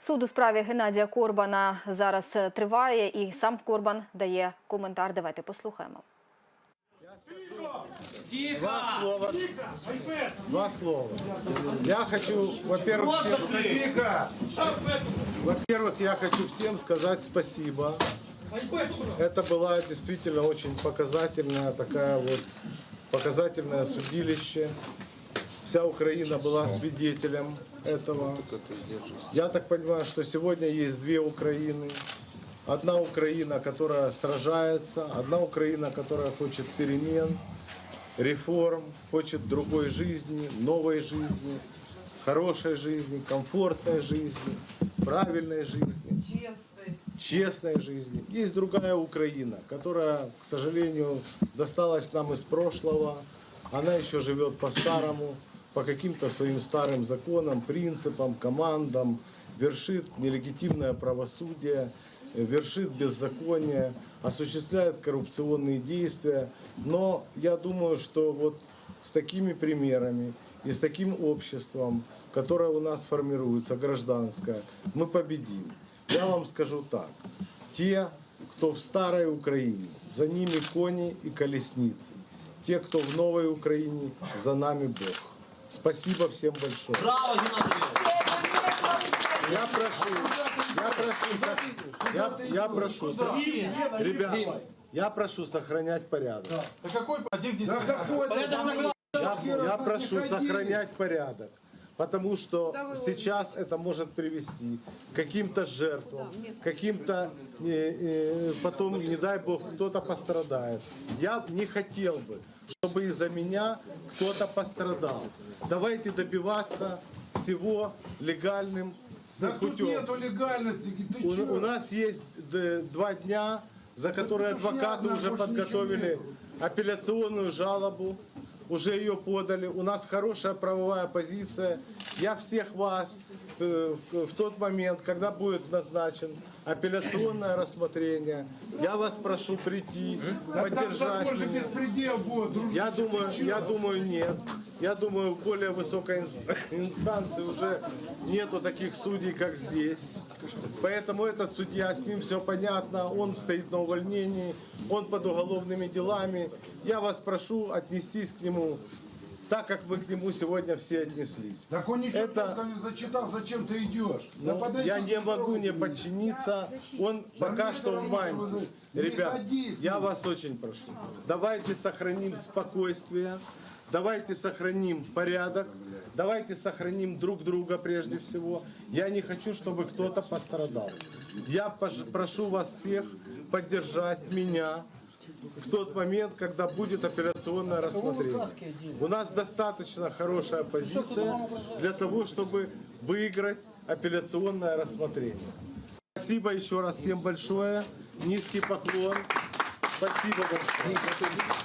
Суд у справі Геннадія Корбана зараз е, триває, і сам Корбан дає коментар. Давайте послухаємо. Два слова. Два слова. Я хочу, во-первых, всем, во-первых, я хочу всем сказать спасибо. Это была действительно очень показательная такая вот показательное судилище. Вся Украина была свидетелем этого. Я так понимаю, что сегодня есть две Украины. Одна Украина, которая сражается, одна Украина, которая хочет перемен, реформ, хочет другой жизни, новой жизни, хорошей жизни, комфортной жизни, правильной жизни, честной жизни. Есть другая Украина, которая, к сожалению, досталась нам из прошлого. Она еще живет по-старому, по каким-то своим старым законам, принципам, командам, вершит нелегитимное правосудие, вершит беззаконие, осуществляет коррупционные действия. Но я думаю, что вот с такими примерами и с таким обществом, которое у нас формируется, гражданское, мы победим. Я вам скажу так. Те, кто в старой Украине, за ними кони и колесницы. Те, кто в новой Украине, за нами Бог. Спасибо всем большое. Браво, Геннадій! Я прошу, я прошу, сох- я, я прошу, сох- ребят, я прошу сохранять порядок. Да какой порядок здесь? Я, я прошу сохранять порядок. Потому что сейчас это может привести к каким-то жертвам, каким-то, э, э, потом, не дай бог, кто-то пострадает. Я не хотел бы, чтобы из-за меня кто-то пострадал. Давайте добиваться всего легальным Да тут путем. нету легальности, ты У, чё? у нас есть д- два дня, за которые адвокаты уже подготовили апелляционную жалобу, уже ее подали. У нас хорошая правовая позиция. Я всех вас э, в тот момент, когда будет назначен апелляционное рассмотрение, я вас прошу прийти, поддержать меня. Я думаю, я думаю, нет. Я думаю, в более высокой инст- инстанции уже нету таких судей, как здесь. Поэтому этот судья, с ним все понятно, он стоит на увольнении, он под уголовными делами. Я вас прошу отнестись к нему так, как мы к нему сегодня все отнеслись. Так он ничего Это- не зачитал, зачем ты идешь? Да Ну, подойди, я не могу не подчиниться. Он пока мне что в вы- не Ребят, я вас очень прошу. Давайте сохраним спокойствие. Давайте сохраним порядок. Давайте сохраним друг друга прежде всего. Я не хочу, чтобы кто-то пострадал. Я прошу вас всех поддержать меня в тот момент, когда будет апелляционное рассмотрение. У нас достаточно хорошая позиция для того, чтобы выиграть апелляционное рассмотрение. Спасибо еще раз всем большое. Низкий поклон. Спасибо большое.